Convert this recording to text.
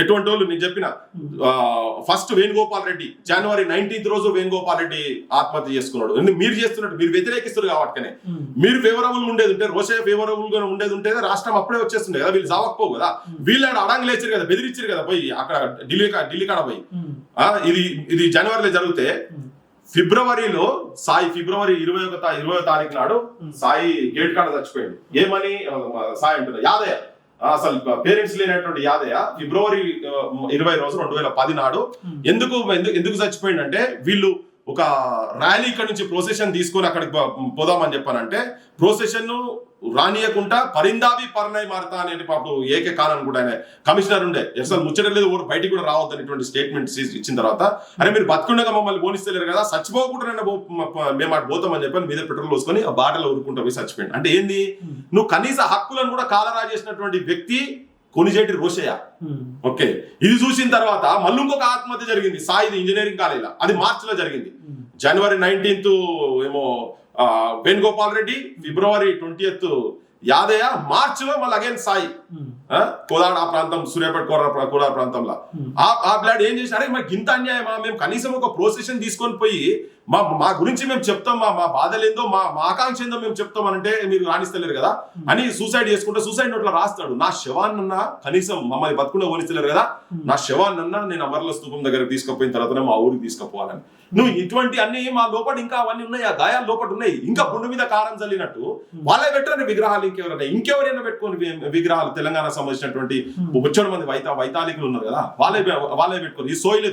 ఎటువంటి వాళ్ళు నేను చెప్పిన ఫస్ట్ వేణుగోపాల్ రెడ్డి జనవరి నైన్టీన్త్ రోజు వేణుగోపాల్ రెడ్డి ఆత్మహత్య చేసుకున్నాడు. మీరు చేస్తున్నట్టు మీరు వ్యతిరేకిస్తారు కాబట్టి మీరు ఫేవరబుల్ ఉండేది ఉంటే రోషే ఫేవరబుల్గా ఉండేది ఉంటే రాష్ట్రం అప్పుడే వచ్చేస్తుండే కదా వీళ్ళు జావకపోవు కదా. వీళ్ళు ఆడ అడంగి లేచారు కదా బెదిరించారు కదా పోయి అక్కడ ఢిల్లీ ఢిల్లీ కాడ పోయి. ఇది ఇది జనవరిలో జరిగితే ఫిబ్రవరిలో సాయి ఫిబ్రవరి ఇరవై ఒక ఇరవై తారీఖు నాడు సాయి గేట్ కాడ చచ్చిపోయింది ఏమని సాయి అంటున్నా యాదయ్య. అసలు పేరెంట్స్ లేనటువంటి యాదయ్య ఫిబ్రవరి ఇరవై రోజు రెండు వేల పది నాడు ఎందుకు ఎందుకు ఎందుకు చచ్చిపోయిందంటే వీళ్ళు ఒక ర్యాలీ ఇక్కడ నుంచి ప్రొసెషన్ తీసుకొని అక్కడికి పోదామని చెప్పానంటే ప్రొసెషన్ రానియకుండా పరిందావి పర్ణయ్ మారతా అనేది పాపం ఏకే కానని కూడా ఆయన. కమిషనర్ ఉండే. అసలు ముచ్చట లేదు ఓడు బయటికి కూడా రావద్దనేటువంటి స్టేట్మెంట్స్ ఇచ్చిన తర్వాత అరే మీరు బతుకుండగా మమ్మల్ని పోనిస్తలేరు కదా చచ్చిపోకుండా మేము అటు పోతామని చెప్పని మీద పెట్రోల్ పోసుకొని ఆ బాటలో ఊరుకుంటా పోయి చచ్చిపోయింది అంటే ఏంది? నువ్వు కనీస హక్కులను కూడా కాలరా చేసినటువంటి వ్యక్తి కొనిజేటి రోషయ్య. ఓకే. ఇది చూసిన తర్వాత మళ్ళీ ఇంకొక ఆత్మహత్య జరిగింది. సాయిది ఇంజనీరింగ్ కాలేజ్ అది మార్చ్లో జరిగింది జనవరి నైన్టీన్త్ ఏమో వేణుగోపాల్ రెడ్డి ఫిబ్రవరి ట్వంటీ యాదయ్య మార్చ్లో మళ్ళీ అగైన్ సాయి. కోదాడ ఆ? ప్రాంతం సూర్యాపేట కోర కోదాడ ప్రాంతంలో. ఆ ఆ బ్లాడ్ ఏం చేసి అరే మాకు ఇంత అన్యాయమా? మేము కనీసం ఒక ప్రొసెషన్ తీసుకొని పోయి మా మా గురించి మేము చెప్తాం మా మా బాధలేందో మా మా ఆకాంక్ష ఏందో మేము చెప్తాం అంటే మీరు రాణిస్తలేరు కదా? అని సూసైడ్ చేసుకుంటే సూసైడ్ నోట్లో రాస్తాడు. నా శవాన్నన్నా కనీసం మమ్మల్ని బతుకుండా ఓనిస్తలేరు కదా? నా శవాన్నన్నా నేను అమర్ల స్తూపం దగ్గరకు తీసుకుపోయిన తర్వాతనే మా ఊరికి తీసుకుపోవాలని. నువ్వు ఇటువంటి అన్ని మా లోపల ఇంకా అవన్నీ ఉన్నాయి ఆ గాయాలు లోపల ఉన్నాయి. ఇంకా పుండు మీద కారం చల్లినట్టు వాళ్ళే పెట్టండి విగ్రహాలు ఇంకెవరైనా ఇంకెవరైనా పెట్టుకొని విగ్రహాలు తెలంగాణ సంబంధించినటువంటి బొచ్చడు మంది వైతా వైతాళికులు ఉన్నారు కదా వాళ్ళే వాళ్ళే పెట్టుకొని ఈ సోయలేదు